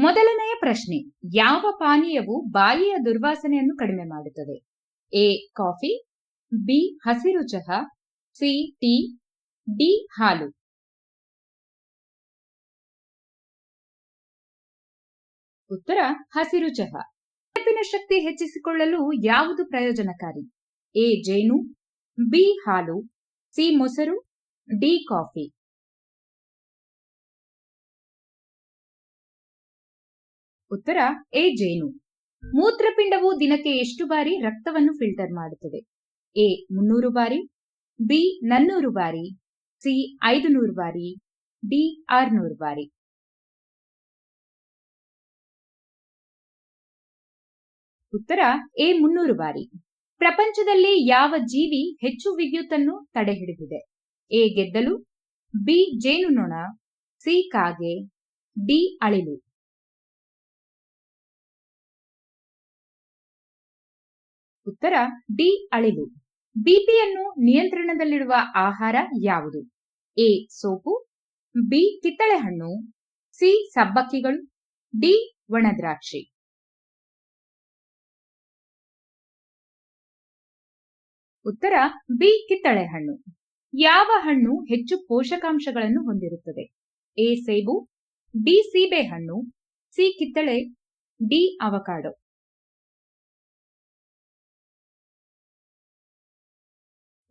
ಮೊದಲನೆಯ ಪ್ರಶ್ನೆ, ಯಾವ ಪಾನೀಯವು ಬಾಯಿಯ ದುರ್ವಾಸನೆಯನ್ನು ಕಡಿಮೆ ಮಾಡುತ್ತದೆ? ಎ, ಕಾಫಿ, ಬಿ, ಹಸಿರು ಚಹಾ, ಸಿ, ಟೀ, ಡಿ, ಹಾಲು. ಉತ್ತರ, ಹಸಿರು ಚಹಾ. ನೆನಪಿನ ಶಕ್ತಿ ಹೆಚ್ಚಿಸಿಕೊಳ್ಳಲು ಯಾವುದು ಪ್ರಯೋಜನಕಾರಿ? ಎ, ಜೇನು, ಬಿ, ಹಾಲು, ಸಿ, ಮೊಸರು, ಡಿ, ಕಾಫಿ. ಉತ್ತರ ಎ ಜೇನು. ಮೂತ್ರಪಿಂಡವು ದಿನಕ್ಕೆ ಎಷ್ಟು ಬಾರಿ ರಕ್ತವನ್ನು ಫಿಲ್ಟರ್ ಮಾಡುತ್ತದೆ? ಎ, ಮುನ್ನೂರು ಬಾರಿ, ಬಿ, ನನ್ನೂರು ಬಾರಿ, ಸಿ ಐದು ನೂರು ಬಾರಿ, ಡಿ, ಆರ್ನೂರು ಬಾರಿ. ಉತ್ತರ, ಎ, ಮುನ್ನೂರು ಬಾರಿ. ಪ್ರಪಂಚದಲ್ಲಿ ಯಾವ ಜೀವಿ ಹೆಚ್ಚು ವಿದ್ಯುತ್ತನ್ನು ತಡೆಹಿಡಿದಿದೆ? ಎ, ಗೆದ್ದಲು, ಬಿ, ಜೇನುನೊಣ, ಸಿ, ಕಾಗೆ, ಡಿ, ಅಳಿಲು. ಉತ್ತರ, ಡಿ ಅಳಿಲು ಬಿಪಿಯನ್ನು ನಿಯಂತ್ರಣದಲ್ಲಿಡುವ ಆಹಾರ ಯಾವುದು? A, soap. ಬಿ ಕಿತ್ತಳೆ ಹಣ್ಣು ಸಿ, ಸಬ್ಬಕ್ಕಿಗಳು. ಡಿ, ಒಣದ್ರಾಕ್ಷಿ. ಉತ್ತರ, ಬಿ ಕಿತ್ತಳೆ ಹಣ್ಣು ಯಾವ ಹಣ್ಣು ಹೆಚ್ಚು ಪೋಷಕಾಂಶಗಳನ್ನು ಹೊಂದಿರುತ್ತದೆ? ಎ, ಸೇಬು. ಬಿ ಸೀಬೆ ಹಣ್ಣು ಸಿ, ಕಿತ್ತಳೆ. D, avocado.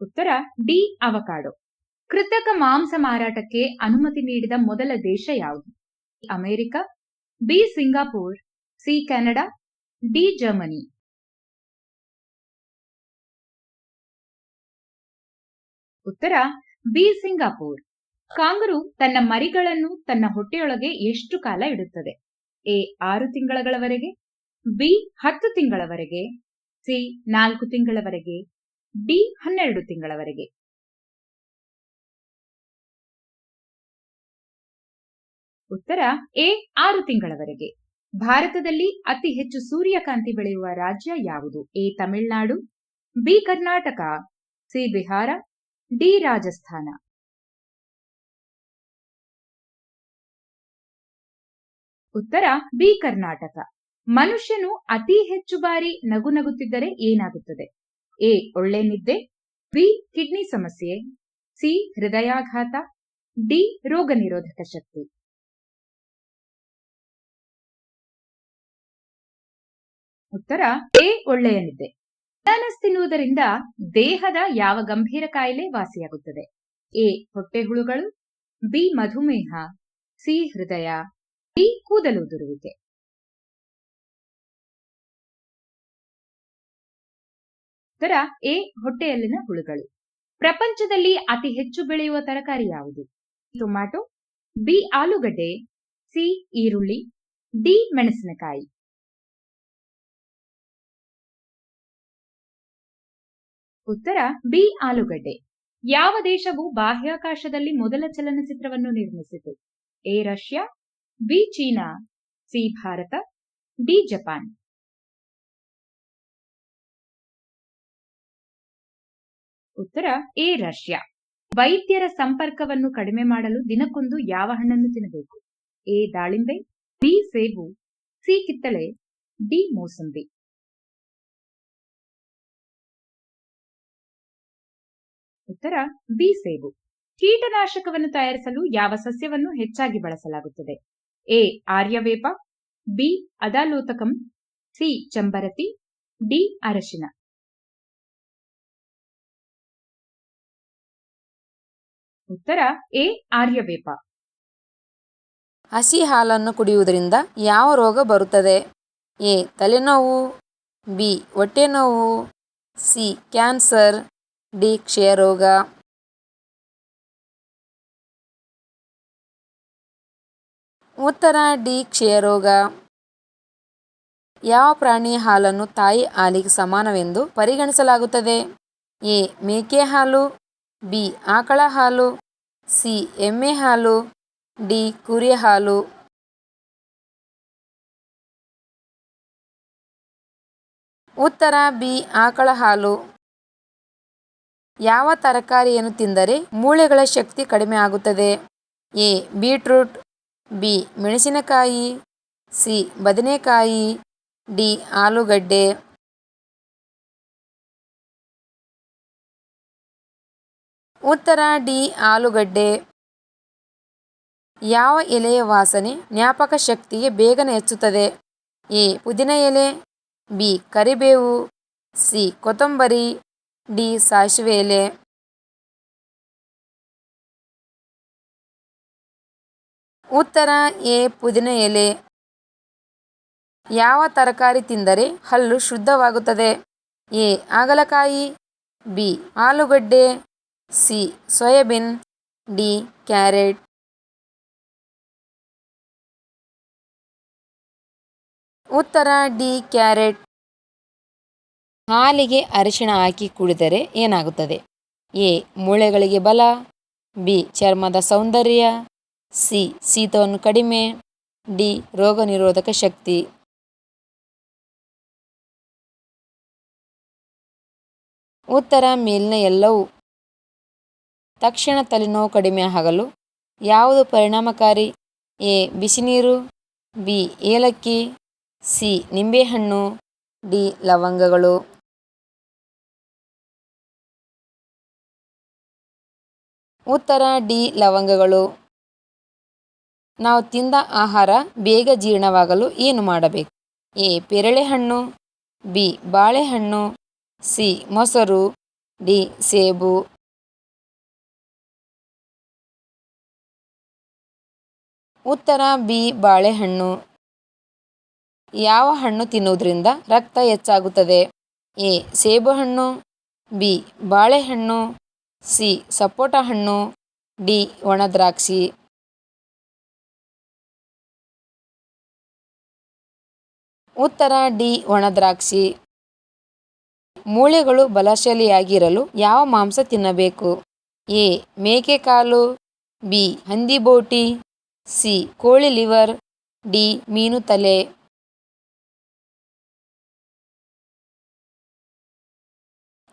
ಉತ್ತರ, ಡಿ, ಅವಕಾಡೋ. ಕೃತಕ ಮಾಂಸ ಮಾರಾಟಕ್ಕೆ ಅನುಮತಿ ನೀಡಿದ ಮೊದಲ ದೇಶ ಯಾವುದು? America. B, Singapore. C, Canada. D, Germany. ಉತ್ತರ, ಬಿ, ಸಿಂಗಾಪುರ್. ಕಾಂಗರು ತನ್ನ ಮರಿಗಳನ್ನು ತನ್ನ ಹೊಟ್ಟೆಯೊಳಗೆ ಎಷ್ಟು ಕಾಲ ಇಡುತ್ತದೆ? ಎ, ಆರು ತಿಂಗಳಗಳವರೆಗೆ ಬಿ, ಹತ್ತು ತಿಂಗಳವರೆಗೆ, ಸಿ, ನಾಲ್ಕು ತಿಂಗಳವರೆಗೆ ಡಿ ಹನ್ನೆರಡು ತಿಂಗಳವರೆಗೆ. ಉತ್ತರ, ಎ ಆರು ತಿಂಗಳವರೆಗೆ. ಭಾರತದಲ್ಲಿ ಅತಿ ಹೆಚ್ಚು ಸೂರ್ಯಕಾಂತಿ ಬೆಳೆಯುವ ರಾಜ್ಯ ಯಾವುದು? A Tamil Nadu, B Karnataka, C Bihar, D Rajasthan. ಉತ್ತರ, ಬಿ ಕರ್ನಾಟಕ. ಮನುಷ್ಯನು ಅತಿ ಹೆಚ್ಚು ಬಾರಿ ನಗು ನಗುತ್ತಿದ್ದರೆ ಏನಾಗುತ್ತದೆ? ಎ, ಒಳ್ಳೆ ನಿದ್ದೆ, ಬಿ, ಕಿಡ್ನಿ ಸಮಸ್ಯೆ, ಸಿ, ಹೃದಯಾಘಾತ, ಡಿ, ರೋಗ ನಿರೋಧಕ ಶಕ್ತಿ. ಉತ್ತರ, ಎ, ಒಳ್ಳೆಯ ನಿದ್ದೆ. ಅನಾನಸ್ ತಿನ್ನುವುದರಿಂದ ದೇಹದ ಯಾವ ಗಂಭೀರ ಕಾಯಿಲೆ ವಾಸಿಯಾಗುತ್ತದೆ? ಎ, ಹೊಟ್ಟೆ ಹುಳುಗಳು, ಬಿ, ಮಧುಮೇಹ, ಸಿ, ಹೃದಯ, ಡಿ, ಕೂದಲು ಉದುರುವಿಕೆ. ಉತ್ತರ, ಎ, ಹೊಟ್ಟೆಯಲ್ಲಿನ ಹುಳುಗಳು. ಪ್ರಪಂಚದಲ್ಲಿ ಅತಿ ಹೆಚ್ಚು ಬೆಳೆಯುವ ತರಕಾರಿ ಯಾವುದು? ಟೊಮ್ಯಾಟೊ, ಬಿ, ಆಲೂಗಡ್ಡೆ, ಸಿ, ಈರುಳ್ಳಿ, ಡಿ, ಮೆಣಸಿನಕಾಯಿ. ಉತ್ತರ, ಬಿ, ಆಲೂಗಡ್ಡೆ. ಯಾವ ದೇಶವು ಬಾಹ್ಯಾಕಾಶದಲ್ಲಿ ಮೊದಲ ಚಲನಚಿತ್ರವನ್ನು ನಿರ್ಮಿಸಿತು? A, Russia, B, China, C, Bharat, D, Japan. ಉತ್ತರ, ಎ, ರಷ್ಯಾ. ವೈದ್ಯರ ಸಂಪರ್ಕವನ್ನು ಕಡಿಮೆ ಮಾಡಲು ದಿನಕ್ಕೊಂದು ಯಾವ ಹಣ್ಣನ್ನು ತಿನ್ನಬೇಕು? ಎ, ದಾಳಿಂಬೆ, ಬಿ, ಸೇಬು, ಸಿ, ಕಿತ್ತಳೆ, ಡಿ, ಮೋಸಂಬಿ. ಉತ್ತರ, ಬಿ, ಸೇಬು. ಕೀಟನಾಶಕವನ್ನು ತಯಾರಿಸಲು ಯಾವ ಸಸ್ಯವನ್ನು ಹೆಚ್ಚಾಗಿ ಬಳಸಲಾಗುತ್ತದೆ? ಎ, ಆರ್ಯವೇಪ, ಬಿ, ಅದಾಲೋತಕಂ, ಸಿ, ಚಂಬರತಿ, ಡಿ, ಅರಶಿನ. ಉತ್ತರ, ಎ, ಆರ್ಯವೇಪ. ಹಸಿ ಹಾಲನ್ನು ಕುಡಿಯುವುದರಿಂದ ಯಾವ ರೋಗ ಬರುತ್ತದೆ? ಎ, ತಲೆನೋವು, ಬಿ ಹೊಟ್ಟೆ ನೋವು ಸಿ, ಕ್ಯಾನ್ಸರ್, ಡಿ ಕ್ಷಯ ರೋಗ ಉತ್ತರ, ಡಿ ಕ್ಷಯ ರೋಗ ಯಾವ ಪ್ರಾಣಿ ಹಾಲನ್ನು ತಾಯಿ ಹಾಲಿಗೆ ಸಮಾನವೆಂದು ಪರಿಗಣಿಸಲಾಗುತ್ತದೆ? ಎ, ಮೇಕೆ ಹಾಲು ಬಿ. ಆಕಳ ಹಾಲು, ಸಿ. ಎಮ್ಮೆ ಹಾಲು, ಡಿ. ಕುರಿ ಹಾಲು. ಉತ್ತರ ಬಿ. ಆಕಳ ಹಾಲು. ಯಾವ ತರಕಾರಿಯನ್ನು ತಿಂದರೆ ಮೂಳೆಗಳ ಶಕ್ತಿ ಕಡಿಮೆ ಆಗುತ್ತದೆ? ಎ. Beetroot, B. ಮೆಣಸಿನಕಾಯಿ, ಸಿ. ಬದನೆಕಾಯಿ, ಡಿ. ಆಲೂಗಡ್ಡೆ. ಉತ್ತರ ಡಿ, ಆಲೂಗಡ್ಡೆ. ಯಾವ ಎಲೆಯ ವಾಸನೆ ಜ್ಞಾಪಕ ಶಕ್ತಿಗೆ ಬೇಗನೆ ಹೆಚ್ಚುತ್ತದೆ? ಎ, ಪುದಿನ ಎಲೆ, ಬಿ, ಕರಿಬೇವು, ಸಿ, ಕೊತ್ತಂಬರಿ, ಡಿ, ಸಾಸಿವೆ ಎಲೆ. ಉತ್ತರ ಎ, ಪುದಿನ ಎಲೆ. ಯಾವ ತರಕಾರಿ ತಿಂದರೆ ಹಲ್ಲು ಶುದ್ಧವಾಗುತ್ತದೆ? ಎ, ಹಾಗಲಕಾಯಿ, ಬಿ, ಆಲೂಗಡ್ಡೆ. ಸಿ. Soybean, D. ಕ್ಯಾರೆಟ್. ಉತ್ತರ, ಡಿ. ಕ್ಯಾರೆಟ್. ಹಾಲಿಗೆ ಅರಿಶಿಣ ಹಾಕಿ ಕುಡಿದರೆ ಏನಾಗುತ್ತದೆ? ಎ. ಮೂಳೆಗಳಿಗೆ ಬಲ. ಬಿ. ಚರ್ಮದ ಸೌಂದರ್ಯ. ಸಿ. ಶೀತವನ್ನು ಕಡಿಮೆ. ಡಿ. ರೋಗ ನಿರೋಧಕ ಶಕ್ತಿ. ಉತ್ತರ, ಮೇಲಿನ ಎಲ್ಲವೂ ತಕ್ಷಣ ತಲೆನೋವು ಕಡಿಮೆ ಆಗಲು ಯಾವುದು ಪರಿಣಾಮಕಾರಿ? ಎ. ಬಿಸಿನೀರು, ಬಿ. ಏಲಕ್ಕಿ, ಸಿ. ನಿಂಬೆಹಣ್ಣು, ಡಿ. ಲವಂಗಗಳು. ಉತ್ತರ, ಡಿ. ಲವಂಗಗಳು. ನಾವು ತಿಂದ ಆಹಾರ ಬೇಗ ಜೀರ್ಣವಾಗಲು ಏನು ಮಾಡಬೇಕು? ಎ. ಪೇರಳೆಹಣ್ಣು, ಬಿ. ಬಾಳೆಹಣ್ಣು, ಸಿ. ಮೊಸರು, ಡಿ. ಸೇಬು. ಉತ್ತರ ಬಿ, ಬಾಳೆಹಣ್ಣು. ಯಾವ ಹಣ್ಣು ತಿನ್ನುವುದರಿಂದ ರಕ್ತ ಹೆಚ್ಚಾಗುತ್ತದೆ? ಎ, ಸೇಬುಹಣ್ಣು, ಬಿ, ಬಾಳೆಹಣ್ಣು, ಸಿ ಸಪೋಟ ಹಣ್ಣು ಡಿ, ಒಣದ್ರಾಕ್ಷಿ. ಉತ್ತರ ಡಿ, ಒಣದ್ರಾಕ್ಷಿ. ಮೂಳೆಗಳು ಬಲಶಾಲಿಯಾಗಿರಲು ಯಾವ ಮಾಂಸ ತಿನ್ನಬೇಕು? ಎ, ಮೇಕೆ ಕಾಲು, ಬಿ, ಹಂದಿ ಬೋಟಿ. ಸಿ. ಕೋಳಿ ಲಿವರ್, ಡಿ. ಮೀನು ತಲೆ.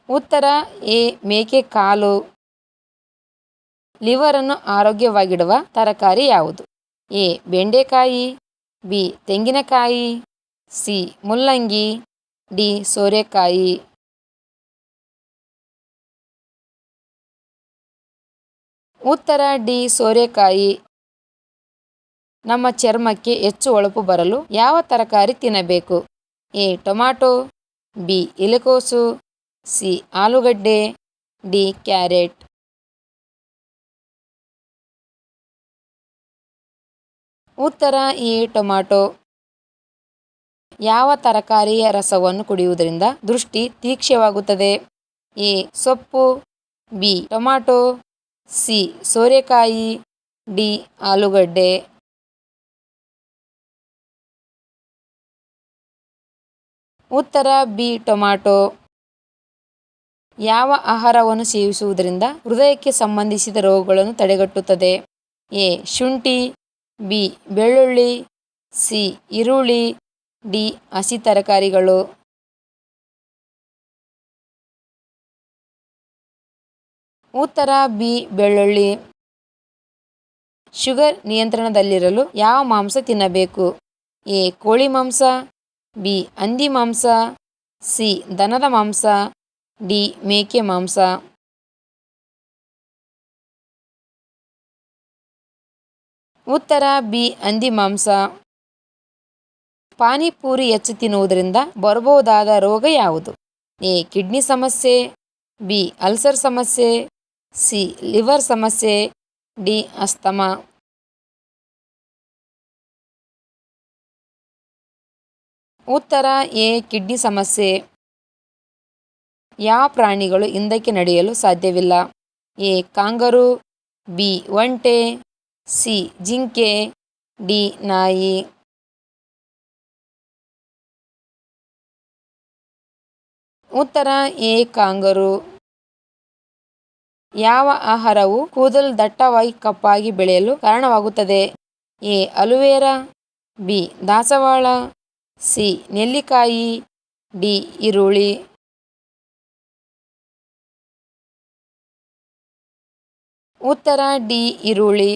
ಉತ್ತರ, ಎ. ಮೇಕೆ ಕಾಲು. ಲಿವರನ್ನು ಆರೋಗ್ಯವಾಗಿಡುವ ತರಕಾರಿ ಯಾವುದು? ಎ. ಬೆಂಡೆಕಾಯಿ, ಬಿ. ತೆಂಗಿನಕಾಯಿ, ಸಿ. ಮುಲ್ಲಂಗಿ, ಡಿ. ಸೋರೆಕಾಯಿ. ಉತ್ತರ, ಡಿ. ಸೋರೆಕಾಯಿ. ನಮ್ಮ ಚರ್ಮಕ್ಕೆ ಹೆಚ್ಚು ಹೊಳಪು ಬರಲು ಯಾವ ತರಕಾರಿ ತಿನ್ನಬೇಕು? ಎ. Tomato, B. ಎಲೆಕೋಸು, ಸಿ. ಆಲೂಗಡ್ಡೆ, ಡಿ. ಕ್ಯಾರೆಟ್. ಉತ್ತರ ಎ. ಟೊಮ್ಯಾಟೊ ಯಾವ ತರಕಾರಿಯ ರಸವನ್ನು ಕುಡಿಯುವುದರಿಂದ ದೃಷ್ಟಿ ತೀಕ್ಷ್ಯವಾಗುತ್ತದೆ ಎ. ಸೊಪ್ಪು, ಬಿ. Tomato C. ಸೋರೆಕಾಯಿ, ಡಿ. ಆಲೂಗಡ್ಡೆ. ಉತ್ತರ ಬಿ, ಟೊಮಾಟೊ. ಯಾವ ಆಹಾರವನ್ನು ಸೇವಿಸುವುದರಿಂದ ಹೃದಯಕ್ಕೆ ಸಂಬಂಧಿಸಿದ ರೋಗಗಳನ್ನು ತಡೆಗಟ್ಟುತ್ತದೆ? ಎ, ಶುಂಠಿ, ಬಿ, ಬೆಳ್ಳುಳ್ಳಿ, ಸಿ, ಈರುಳ್ಳಿ, ಡಿ, ಹಸಿ ತರಕಾರಿಗಳು. ಉತ್ತರ ಬಿ, ಬೆಳ್ಳುಳ್ಳಿ. ಶುಗರ್ ನಿಯಂತ್ರಣದಲ್ಲಿರಲು ಯಾವ ಮಾಂಸ ತಿನ್ನಬೇಕು? ಎ, ಕೋಳಿ ಮಾಂಸ ಬಿ. ಹಂದಿ ಮಾಂಸ, ಸಿ. ದನದ ಮಾಂಸ, ಡಿ. ಮೇಕೆ ಮಾಂಸ. ಉತ್ತರ ಬಿ. ಹಂದಿ ಮಾಂಸ. ಪಾನಿಪೂರಿ ಹೆಚ್ಚು ತಿನ್ನುವುದರಿಂದ ಬರಬಹುದಾದ ರೋಗ ಯಾವುದು? ಎ. ಕಿಡ್ನಿ ಸಮಸ್ಯೆ, ಬಿ. ಅಲ್ಸರ್ ಸಮಸ್ಯೆ, ಸಿ. ಲಿವರ್ ಸಮಸ್ಯೆ, ಡಿ. ಅಸ್ತಮಾ. ಉತ್ತರ ಎ, ಕಿಡ್ನಿ ಸಮಸ್ಯೆ. ಯಾವ ಪ್ರಾಣಿಗಳು ಹಿಂದಕ್ಕೆ ನಡೆಯಲು ಸಾಧ್ಯವಿಲ್ಲ. A, kangaroo. ಬಿ, ಒಂಟೆ. ಸಿ, ಜಿಂಕೆ. ಡಿ, ನಾಯಿ. ಉತ್ತರ ಎ, ಕಾಂಗರು. ಯಾವ ಆಹಾರವು ಕೂದಲು ದಟ್ಟವಾಗಿ ಕಪ್ಪಾಗಿ ಬೆಳೆಯಲು ಕಾರಣವಾಗುತ್ತದೆ? A, aloe vera. ಬಿ, ದಾಸವಾಳ. ಸಿ. ನೆಲ್ಲಿಕಾಯಿ ಡಿ. ಈರುಳ್ಳಿ. ಉತ್ತರ ಡಿ. ಈರುಳ್ಳಿ.